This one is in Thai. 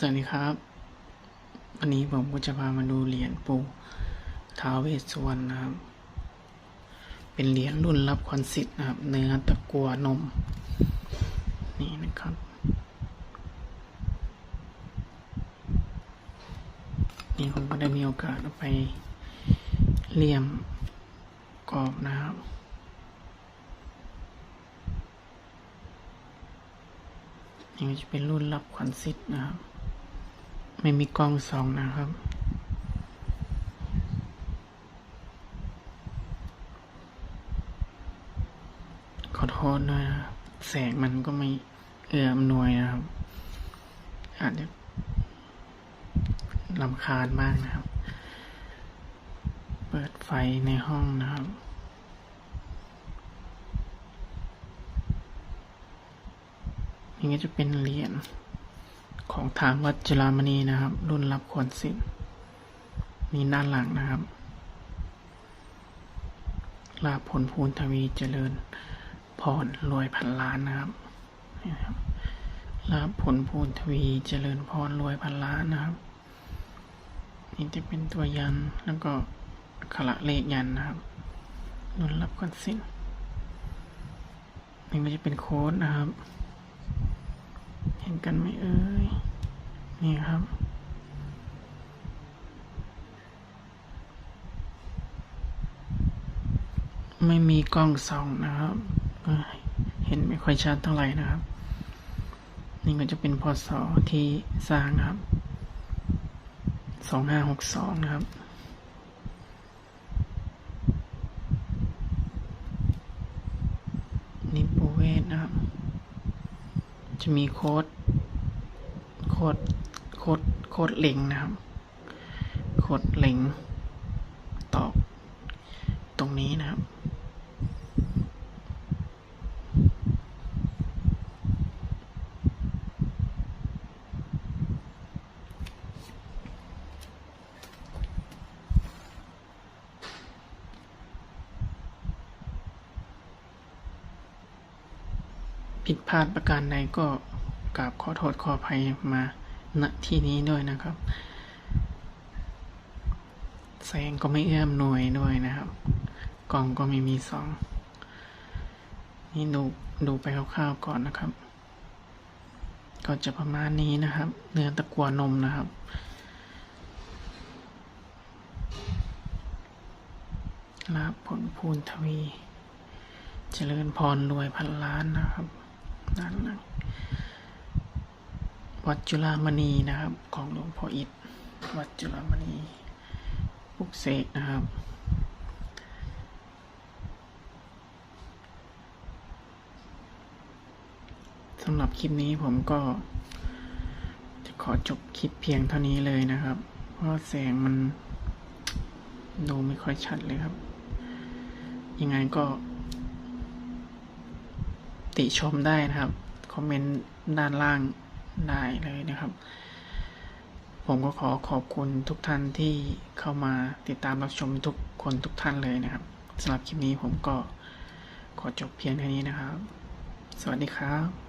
สวัสดีครับ วันนี้ผมก็จะพามาดูเหรียญปู่ท้าวเวสสุวรรณนะครับ เป็นเหรียญรุ่นรับควันสิทธิ์นะครับ เนื้อตะกัวนม นี่นะครับ นี่ผมก็ได้มีโอกาสไปเลี่ยมกรอบนะครับนี่จะเป็นรุ่นรับขวัญสิทธิ์นะครับ ไม่มีกล้องสองนะครับขอโทษด้วยนะครับแสงมันก็ไม่เอื้ออำนวยนะครับ อาจจะลำคาญมากนะครับ เปิดไฟในห้องนะครับ นี่ก็จะเป็นเหรียญ ของทางวัดจุฬามณีนะครับ รุ่นรับควรสิทธิ์มีด้านหลังนะครับ ลาผลภูนทวีเจริญพรรวยพันล้านนะครับนี่ครับลาผลภูนทวีเจริญพรรวยพันล้านนะครับ นี่จะเป็นตัวยันแล้วก็ขระเลขยันนะครับรุ่นรับควรสิทธิ์นี่ก็จะเป็นโค้ดนะครับ เห็นกันไหมเอ่ย นี่ครับ ไม่มีกล้องส่องนะครับ เห็นไม่ค่อยชัดเท่าไหร่นะครับ นี่ก็จะเป็นพศที่สร้างครับ สองห้าหกสองนะครับนี่ปูเวศนะครับ จะมีโค้ด โคดโคดโคดเล็งนะครับ โคดเล็งตอกตรงนี้นะครับ ผิดพลาดประการใดก็ กราบขอโทษขออภัยมาณที่นี้ด้วยนะครับ แสงก็ไม่เอื้อมหน่วยด้วยนะครับ กล่องก็ไม่มีสอง นี่ดูดูไปคร่าวๆก่อนนะครับ ก็จะประมาณนี้นะครับ เนื้อตะกัวนมนะครับลาผลภูนทวี เจริญพรรวยพันล้านนะครับ ด้านหลัง วัดจุฬามณีนะครับ ของหลวงพ่ออิฐวัดจุฬามณีปุกเสกนะครับ สำหรับคลิปนี้ผมก็ จะขอจบคลิปเพียงเท่านี้เลยนะครับ เพราะแสงมันดูไม่ค่อยชัดเลยครับ ยังไงก็ ติชมได้นะครับ คอมเมนต์ด้านล่าง ได้เลยนะครับ ผมก็ขอขอบคุณทุกท่านที่เข้ามาติดตามรับชมทุกคนทุกท่านเลยนะครับสำหรับคลิปนี้ผมก็ขอจบเพียงแค่นี้นะครับ สวัสดีครับ